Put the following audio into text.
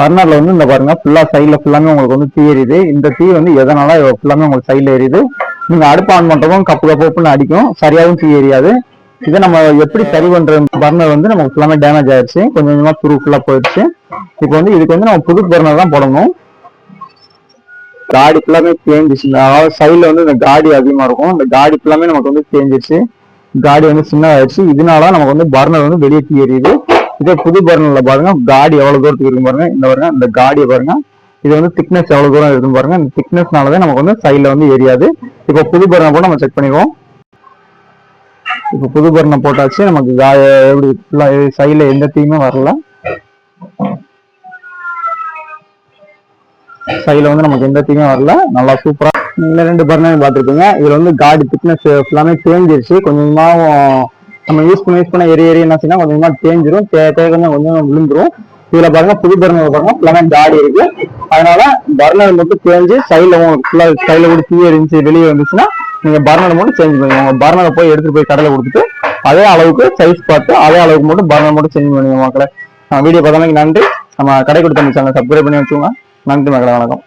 பர்னர்ல வந்து இந்த பாருங்க ஃபுல்லா சைட்ல ஃபுல்லாமே உங்களுக்கு வந்து தீ எரியுது. இந்த தீ வந்து எதனால ஃபுல்லாமே உங்களுக்கு சைட்ல எரியுது? நீங்க அடுப்பு ஆன் பண்றதும் கப்பு கப்புன்னு அடிக்கும். சரியாகவும் தீ எரியாது. இதை நம்ம எப்படி சரி பண்ற பர்னர் வந்து நமக்கு ஃபுல்லாமே டேமேஜ் ஆயிடுச்சு கொஞ்சம் கொஞ்சமா துரு ஃபுல்லா போயிடுச்சு இப்போ வந்து இதுக்கு வந்து நம்ம புது பர்னர் தான் போடணும். காடி ஃபுல்லாமே தேஞ்சிச்சு அதாவது சைட்ல வந்து இந்த காடி அதிகமா இருக்கும். இந்த காடி ஃபுல்லாமே நமக்கு வந்து தேஞ்சிச்சு காடி வந்து சின்னதாயிடுச்சு இதனால நமக்கு வந்து பர்னர் வந்து வெளியே தீ எரியுது. இதே புது பர்னர்ல பாருங்க காடி எவ்வளவு தூரத்துக்கு இருக்கு பாருங்க. இந்த பாருங்க இந்த காடியை பாருங்க. இது வந்து திக்னஸ் எவ்வளவு தூரம் இருக்குன்னு பாருங்க. இந்த திக்னஸ்னாலதான் நமக்கு வந்து சைட்ல வந்து எரியாது. இப்போ புது பர்னர் கூட நம்ம செக் பண்ணிக்குவோம். இப்போ புது பர்னர் போட்டாச்சு. நமக்கு கா- எப்படி சைடுல எந்த தீயுமே வரல. சைடில் வந்து நமக்கு எந்த தீயும் வரல. நல்லா சூப்பரா இன்னும் ரெண்டு பர்னர் பார்த்துருப்பீங்க. இதுல வந்து காடி திக்னஸ் ஃபுல்லாமே தேஞ்சிருச்சு. கொஞ்சமாக நம்ம யூஸ் பண்ண யூஸ் பண்ண எரிய எரிய என்ன செய்யணும் கொஞ்சம் கொஞ்சமா தேஞ்சிரும். தே கொஞ்சம் கொஞ்சம் விழுந்துரும். இதுல பாருங்க புது பர்னர் பாருங்க ஃபுல்லாமே தாடி இருக்கு. அதனால பர்னர் மட்டும் தேஞ்சு சைட்ல ஃபுல்லா சைட்ல கூட தீ இருந்துச்சு வெளியே வந்துச்சுன்னா நீங்க பர்னர் மட்டும் சேஞ்ச் பண்ணுங்க பர்னரை போய் எடுத்துட்டு போய் கடையில கொடுத்துட்டு அதே அளவுக்கு சைஸ் பார்த்து அதே அளவுக்கு மட்டும் பர்னர் மட்டும் சேஞ்ச் பண்ணுங்க மக்களை. வீடியோ பார்த்தோம்னா நன்றி. நம்ம கடை கொடுத்த சேனல் சப்ஸ்கிரைப் பண்ணி வச்சுக்கோங்க. நன்றி மக்களை வணக்கம்.